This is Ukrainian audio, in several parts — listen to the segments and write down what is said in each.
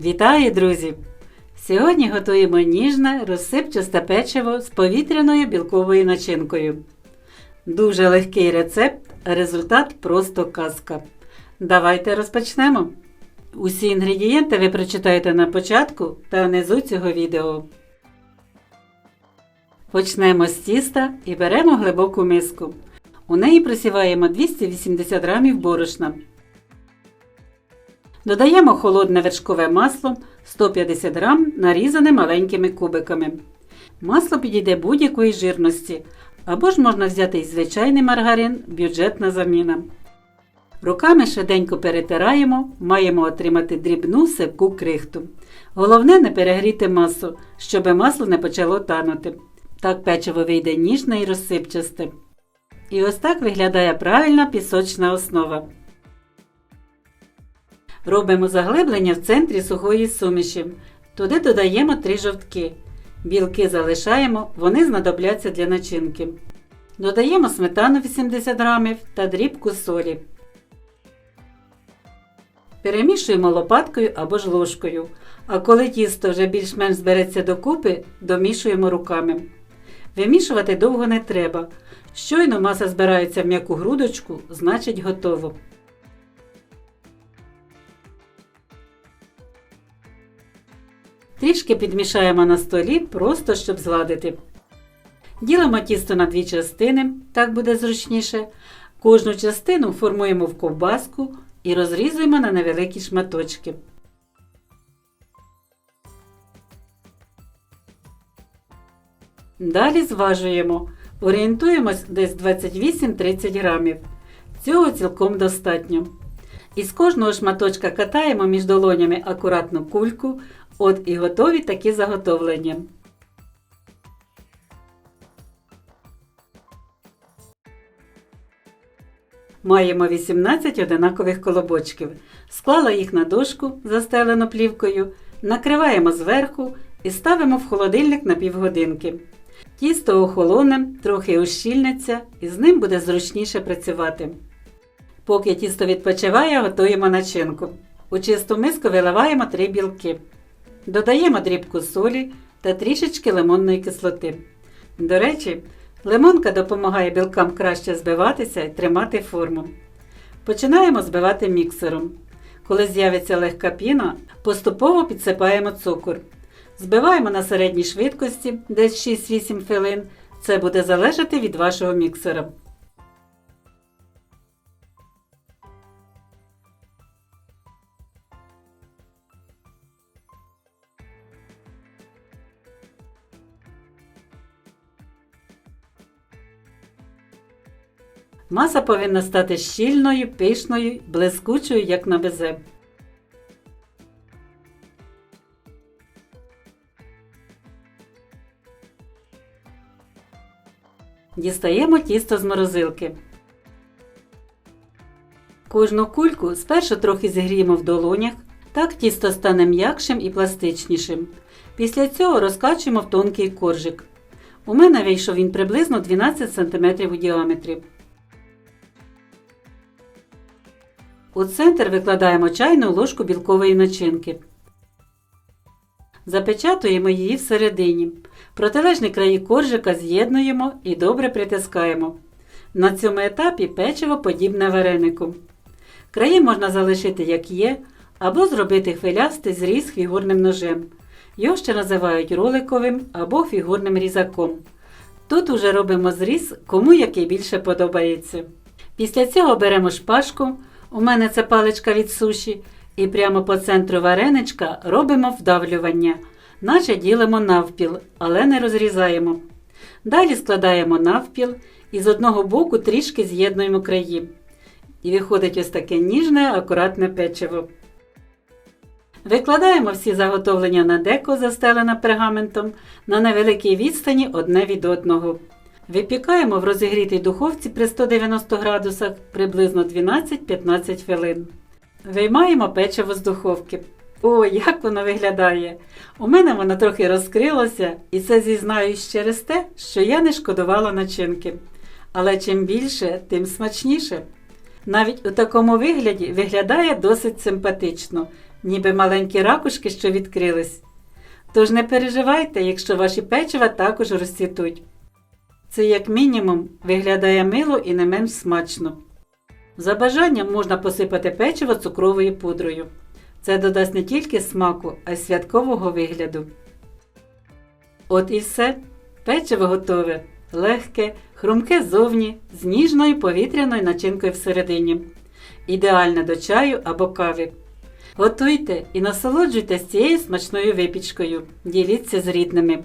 Вітаю, друзі! Сьогодні готуємо ніжне розсипчасте печиво з повітряною білковою начинкою. Дуже легкий рецепт, а результат просто казка. Давайте розпочнемо. Усі інгредієнти ви прочитаєте на початку та внизу цього відео. Почнемо з тіста і беремо глибоку миску. У неї просіваємо 280 г борошна. Додаємо холодне вершкове масло 150 г нарізане маленькими кубиками. Масло підійде будь-якої жирності, або ж можна взяти й звичайний маргарин, бюджетна заміна. Руками швиденько перетираємо, маємо отримати дрібну сипку крихту. Головне не перегріти масу, щоб масло не почало танути. Так печиво вийде ніжне і розсипчасте. І ось так виглядає правильна пісочна основа. Робимо заглиблення в центрі сухої суміші. Туди додаємо 3 жовтки. Білки залишаємо, вони знадобляться для начинки. Додаємо сметану 80 г та дрібку солі. Перемішуємо лопаткою або ж ложкою. А коли тісто вже більш-менш збереться докупи, домішуємо руками. Вимішувати довго не треба. Щойно маса збирається в м'яку грудочку, значить готово. Трішки підмішаємо на столі, просто щоб згладити. Ділимо тісто на дві частини, так буде зручніше. Кожну частину формуємо в ковбаску і розрізуємо на невеликі шматочки. Далі зважуємо. Орієнтуємось десь 28-30 грамів. Цього цілком достатньо. Із кожного шматочка катаємо між долонями акуратну кульку, от і готові такі заготовлення. Маємо 18 одинакових колобочків. Склала їх на дошку, застелену плівкою, накриваємо зверху і ставимо в холодильник на півгодинки. Тісто охолоне, трохи ущільниться і з ним буде зручніше працювати. Поки тісто відпочиває, готуємо начинку. У чисту миску виливаємо 3 білки. Додаємо дрібку солі та трішечки лимонної кислоти. До речі, лимонка допомагає білкам краще збиватися і тримати форму. Починаємо збивати міксером. Коли з'явиться легка піна, поступово підсипаємо цукор. Збиваємо на середній швидкості десь 6-8 хвилин. Це буде залежати від вашого міксера. Маса повинна стати щільною, пишною, блискучою, як на безе. Дістаємо тісто з морозилки. Кожну кульку спершу трохи зігріємо в долонях, так тісто стане м'якшим і пластичнішим. Після цього розкачуємо в тонкий коржик. У мене вийшов він приблизно 12 см у діаметрі. У центр викладаємо чайну ложку білкової начинки. Запечатуємо її всередині. Протилежні краї коржика з'єднуємо і добре притискаємо. На цьому етапі печиво подібне варенику. Краї можна залишити як є, або зробити хвилястий зріз фігурним ножем. Його ще називають роликовим або фігурним різаком. Тут уже робимо зріз, кому який більше подобається. Після цього беремо шпажку, у мене це паличка від суші, і прямо по центру вареничка робимо вдавлювання, наче ділимо навпіл, але не розрізаємо. Далі складаємо навпіл і з одного боку трішки з'єднуємо краї. І виходить ось таке ніжне, акуратне печиво. Викладаємо всі заготовлення на деко, застелене пергаментом, на невеликій відстані одне від одного. Випікаємо в розігрітій духовці при 190 градусах приблизно 12-15 хвилин. Виймаємо печиво з духовки. О, як воно виглядає! У мене воно трохи розкрилося, і це зізнаюсь через те, що я не шкодувала начинки. Але чим більше, тим смачніше. Навіть у такому вигляді виглядає досить симпатично. ніби маленькі ракушки, що відкрились. Тож не переживайте, якщо ваші печива також розцвітуть. Це, як мінімум, виглядає мило і не менш смачно. За бажанням можна посипати печиво цукровою пудрою. Це додасть не тільки смаку, а й святкового вигляду. От і все. Печиво готове, легке, хрумке зовні, з ніжною повітряною начинкою всередині. Ідеальне до чаю або кави. Готуйте і насолоджуйтесь цією смачною випічкою. Діліться з рідними.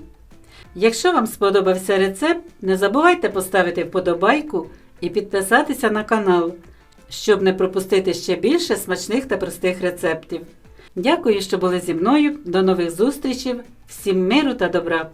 Якщо вам сподобався рецепт, не забувайте поставити вподобайку і підписатися на канал, щоб не пропустити ще більше смачних та простих рецептів. Дякую, що були зі мною. До нових зустрічей. Всім миру та добра!